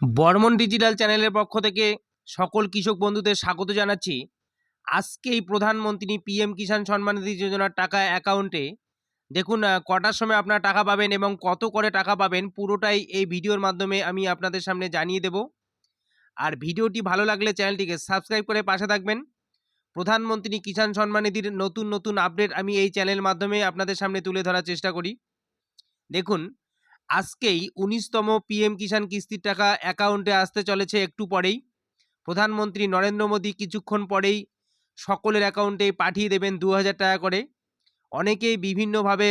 Barman digital চ্যানেলের পক্ষ থেকে সকল কৃষক বন্ধুদের স্বাগত জানাচ্ছি। আজকেই প্রধানমন্ত্রী পিএম কিষাণ সম্মান নিধি যোজনার টাকা অ্যাকাউন্টে দেখুন কটার সময় আপনারা টাকা পাবেন এবং কত করে টাকা পাবেন পুরোটাই এই ভিডিওর মাধ্যমে আমি আপনাদের সামনে জানিয়ে দেব। আর ভিডিওটি ভালো লাগলে চ্যানেলটিকে সাবস্ক্রাইব করে পাশে থাকবেন। প্রধানমন্ত্রী কিষাণ সম্মান নিধির নতুন নতুন আপডেট আমি এই চ্যানেল মাধ্যমে আপনাদের সামনে তুলে ধরার চেষ্টা করি। দেখুন আজকেই উনিশতম পিএম কিষাণ কিস্তির টাকা অ্যাকাউন্টে আসতে চলেছে একটু পরেই। প্রধানমন্ত্রী নরেন্দ্র মোদী কিছুক্ষণ পরেই সকলের অ্যাকাউন্টে পাঠিয়ে দেবেন দু হাজার টাকা করে। অনেকেই বিভিন্নভাবে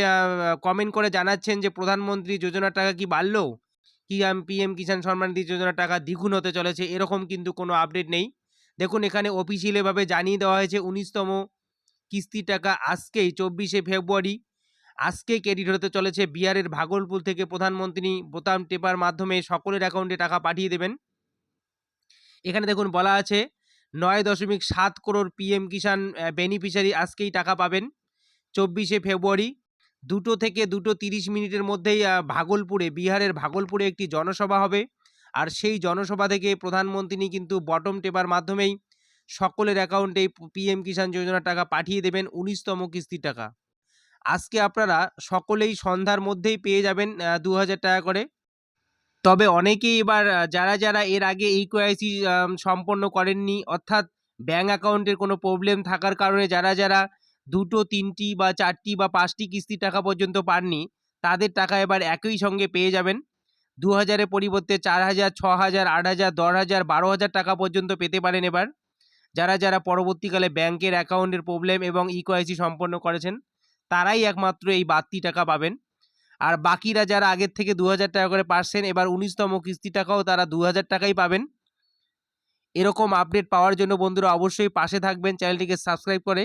কমেন্ট করে জানাচ্ছেন যে, প্রধানমন্ত্রী যোজনার টাকা কি বাড়লো? কি পিএম কিষাণ সম্মান নিধি যোজনার টাকা দ্বিগুণ হতে চলেছে? এরকম কিন্তু কোনো আপডেট নেই। দেখুন, এখানে অফিসিয়ালিভাবে জানিয়ে দেওয়া হয়েছে, উনিশতম কিস্তির টাকা আজকেই চব্বিশে ফেব্রুয়ারি আজকে ক্রেডিট হতে চলেছে বিহারের ভাগলপুর থেকে প্রধানমন্ত্রী বোতাম টেপার মাধ্যমে সকলের অ্যাকাউন্টে টাকা পাঠিয়ে দেবেন। এখানে দেখুন বলা আছে, নয় দশমিক সাত করোড় পিএম কিষাণ বেনিফিশিয়ারি আজকেই টাকা পাবেন। চব্বিশে ফেব্রুয়ারি, দুটো থেকে দুটো তিরিশ মিনিটের মধ্যেই ভাগলপুরে, বিহারের ভাগলপুরে একটি জনসভা হবে। আর সেই জনসভা থেকে প্রধানমন্ত্রী কিন্তু বটম টেপার মাধ্যমেই সকলের অ্যাকাউন্টে পিএম কিষাণ যোজনার টাকা পাঠিয়ে দেবেন, উনিশতম কিস্তির টাকা। আজকে আপনারা সকলেই সন্ধ্যার মধ্যেই পেয়ে যাবেন দু হাজার টাকা করে। তবে অনেকেই এবার যারা যারা এর আগে এই কেওয়াইসি সম্পন্ন করেননি, অর্থাৎ ব্যাঙ্ক অ্যাকাউন্টের কোনো প্রবলেম থাকার কারণে যারা যারা দুটো, তিনটি বা চারটি বা পাঁচটি কিস্তির টাকা পর্যন্ত পাননি, তাদের টাকা এবার একই সঙ্গে পেয়ে যাবেন। দু হাজারের পরিবর্তে চার হাজার ছ হাজার আট হাজার দশ হাজার বারো হাজার টাকা পর্যন্ত পেতে পারেন এবার। যারা যারা পরবর্তীকালে ব্যাংকের অ্যাকাউন্টের প্রবলেম এবং ইকোআইসি সম্পন্ন করেছেন তারাই একমাত্র এই বাড়তি টাকা পাবেন। আর বাকিরা যারা আগের থেকে দু হাজার টাকা করে পারছেন, এবার উনিশতম কিস্তি টাকাও তারা দু হাজার টাকাই পাবেন। এরকম আপডেট পাওয়ার জন্য বন্ধুরা অবশ্যই পাশে থাকবেন, চ্যানেলটিকে সাবস্ক্রাইব করে।